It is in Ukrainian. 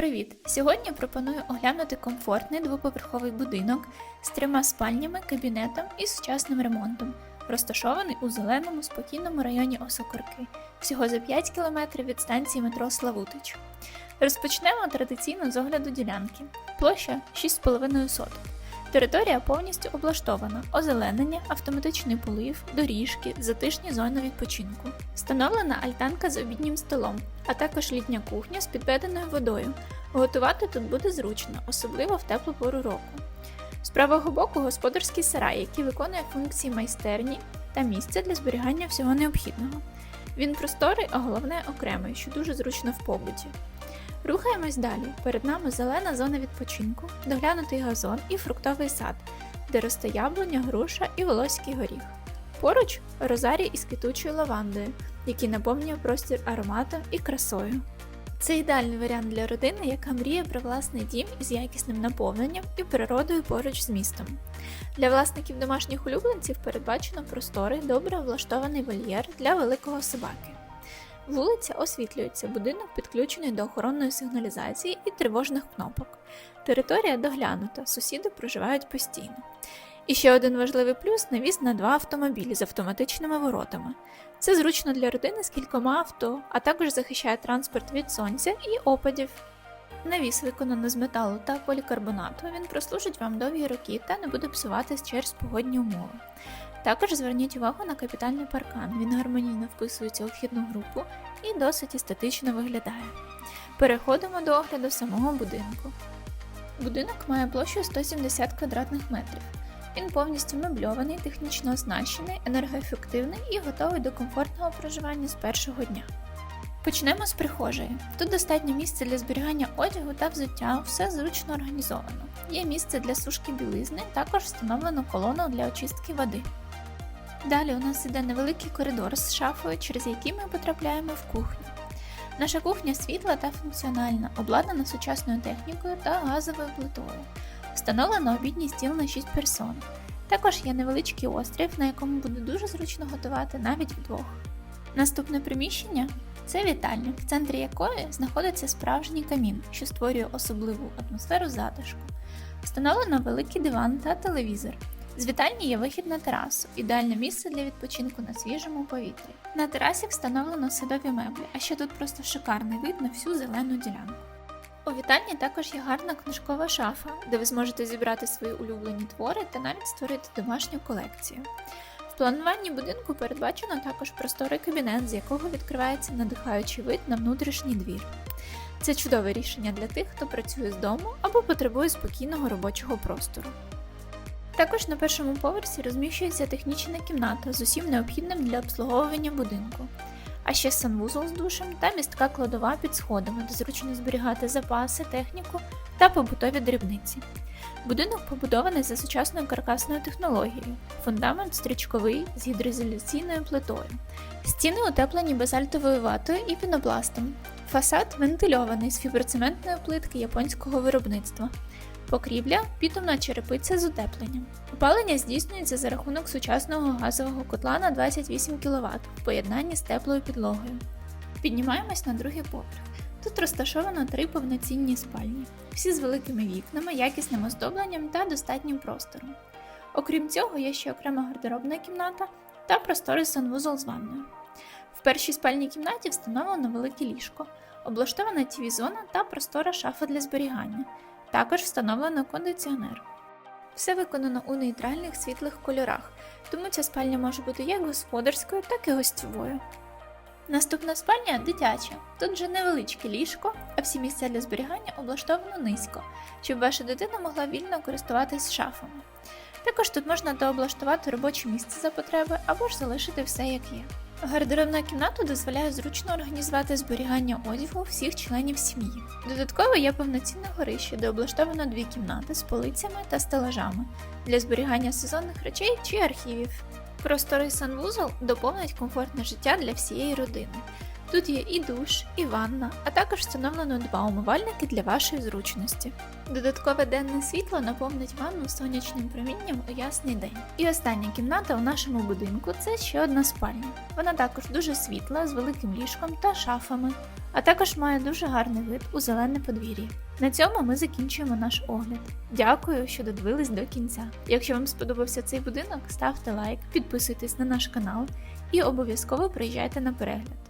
Привіт! Сьогодні пропоную оглянути комфортний двоповерховий будинок з трьома спальнями, кабінетом і сучасним ремонтом, розташований у зеленому спокійному районі Осокорки, всього за 5 км від станції метро Славутич. Розпочнемо традиційно з огляду ділянки. Площа 6,5 соток. Територія повністю облаштована, озеленення, автоматичний полив, доріжки, затишні зони відпочинку. Встановлена альтанка з обіднім столом, а також літня кухня з підведеною водою. Готувати тут буде зручно, особливо в теплу пору року. З правого боку господарський сарай, який виконує функції майстерні та місце для зберігання всього необхідного. Він просторий, а головне окремий, що дуже зручно в побуті. Рухаємось далі. Перед нами зелена зона відпочинку, доглянутий газон і фруктовий сад, де росте яблуня, груша і волоський горіх. Поруч розарій із квітучою лавандою, який наповнює простір ароматом і красою. Це ідеальний варіант для родини, яка мріє про власний дім із якісним наповненням і природою поруч з містом. Для власників домашніх улюбленців передбачено просторий, добре влаштований вольєр для великого собаки. Вулиця освітлюється, будинок підключений до охоронної сигналізації і тривожних кнопок. Територія доглянута, сусіди проживають постійно. І ще один важливий плюс навіс на два автомобілі з автоматичними воротами. Це зручно для родини з кількома авто, а також захищає транспорт від сонця і опадів. Навіс виконано з металу та полікарбонату, він прослужить вам довгі роки та не буде псуватись через погодні умови. Також зверніть увагу на капітальний паркан, він гармонійно вписується у вхідну групу і досить естетично виглядає. Переходимо до огляду самого будинку. Будинок має площу 170 квадратних метрів. Він повністю мебльований, технічно оснащений, енергоефективний і готовий до комфортного проживання з першого дня. Почнемо з прихожої. Тут достатньо місця для зберігання одягу та взуття, все зручно організовано. Є місце для сушки білизни, також встановлено колону для очистки води. Далі у нас іде невеликий коридор з шафою, через який ми потрапляємо в кухню. Наша кухня світла та функціональна, обладнана сучасною технікою та газовою плитою. Встановлено обідній стіл на 6 персон. Також є невеличкий острів, на якому буде дуже зручно готувати навіть вдвох. Наступне приміщення це вітальня, в центрі якої знаходиться справжній камін, що створює особливу атмосферу затишку. Встановлено великий диван та телевізор. З вітальні є вихід на терасу, ідеальне місце для відпочинку на свіжому повітрі. На терасі встановлено садові меблі, а ще тут просто шикарний вид на всю зелену ділянку. У вітальні також є гарна книжкова шафа, де ви зможете зібрати свої улюблені твори та навіть створити домашню колекцію. В плануванні будинку передбачено також просторий кабінет, з якого відкривається надихаючий вид на внутрішній двір. Це чудове рішення для тих, хто працює з дому або потребує спокійного робочого простору. Також на першому поверсі розміщується технічна кімната з усім необхідним для обслуговування будинку, а ще санвузол з душем та містка кладова під сходами, де зручно зберігати запаси, техніку та побутові дрібниці. Будинок побудований за сучасною каркасною технологією, фундамент стрічковий з гідроізоляційною плитою, стіни утеплені базальтовою ватою і пінопластом, фасад вентильований з фіброцементної плитки японського виробництва. Покрівля бітумна черепиця з утепленням. Опалення здійснюється за рахунок сучасного газового котла на 28 кВт в поєднанні з теплою підлогою. Піднімаємось на другий поверх. Тут розташовано три повноцінні спальні, всі з великими вікнами, якісним оздобленням та достатнім простором. Окрім цього, є ще окрема гардеробна кімната та просторий санвузол з ванною. В першій спальній кімнаті встановлено велике ліжко, облаштована тіві-зона та простора шафа для зберігання. Також встановлено кондиціонер. Все виконано у нейтральних світлих кольорах, тому ця спальня може бути як господарською, так і гостьовою. Наступна спальня дитяча. Тут вже невеличке ліжко, а всі місця для зберігання облаштовано низько, щоб ваша дитина могла вільно користуватись шафами. Також тут можна дооблаштувати робоче місце за потреби або ж залишити все як є. Гардеробна кімната дозволяє зручно організувати зберігання одягу всіх членів сім'ї. Додатково є повноцінне горище, де облаштовано дві кімнати з полицями та стелажами для зберігання сезонних речей чи архівів. Просторий санвузол доповнить комфортне життя для всієї родини. Тут є і душ, і ванна, а також встановлено два умивальники для вашої зручності. Додаткове денне світло наповнить ванну сонячним промінням у ясний день. І остання кімната у нашому будинку це ще одна спальня. Вона також дуже світла, з великим ліжком та шафами, а також має дуже гарний вид у зелене подвір'я. На цьому ми закінчуємо наш огляд. Дякую, що додивились до кінця. Якщо вам сподобався цей будинок, ставте лайк, підписуйтесь на наш канал і обов'язково приїжджайте на перегляд.